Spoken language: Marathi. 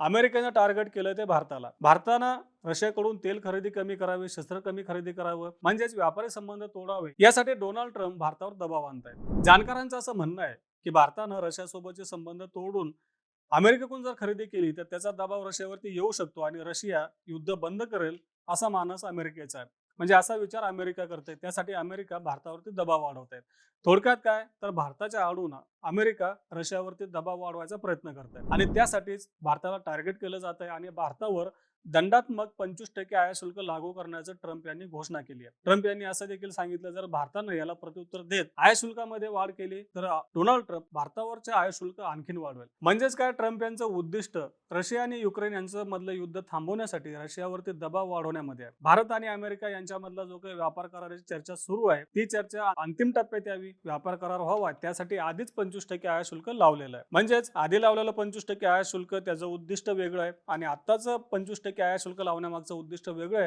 अमेरिकेनं टार्गेट केलं ते भारताला. भारतानं रशियाकडून तेल खरेदी कमी करावी शस्त्र कमी खरेदी करावं म्हणजेच व्यापारी संबंध तोडावे यासाठी डोनाल्ड ट्रम्प भारतावर दबाव आणतायत. जाणकारांचं असं म्हणणं आहे की भारतानं रशियासोबतचे संबंध तोडून अमेरिकेकडून जर खरेदी केली तर त्याचा दबाव रशियावरती येऊ शकतो आणि रशिया युद्ध बंद करेल असा मानस अमेरिकेचा आहे. म्हणजे असा विचार अमेरिका करते त्यासाठी अमेरिका भारतावरती दबाव वाढवत आहे थोडक्यात काय? तर भारताच्या आडून अमेरिका रशियावरती दबाव वाढवायचा प्रयत्न करत आहे आणि त्यासाठीच भारताला टार्गेट केलं जात आहे आणि भारतावर दंडात्मक पंचवीस टक्के आयात शुल्क लागू करण्याचं ट्रम्प यांनी घोषणा केली आहे. ट्रम्प यांनी असं देखील सांगितलं जर भारतानं याला प्रत्युत्तर देत आयात शुल्कामध्ये वाढ केली तर डोनाल्ड ट्रम्प भारतावरचे आयात शुल्क आणखीन वाढवेल. म्हणजेच काय? ट्रम्प यांचं उद्दिष्ट रशिया आणि युक्रेन यांचं मधलं युद्ध थांबवण्यासाठी रशियावरती दबाव वाढवण्यामध्ये आहे. भारत आणि अमेरिका यांच्यामधला जो काही व्यापार कराराची चर्चा सुरू आहे ती चर्चा अंतिम टप्प्यात यावी. व्यापार करार व्हावा त्यासाठी आधीच पंचवीस टक्के आयात शुल्क लावलेलं आहे. म्हणजेच आधी लावलेलं पंचवीस टक्के आयात शुल्क त्याचं उद्दिष्ट वेगळं आहे आणि आत्ताचं पंचवीस टक्के आयात शुल्क लावण्यामागचं उद्दिष्ट वेगळं आहे.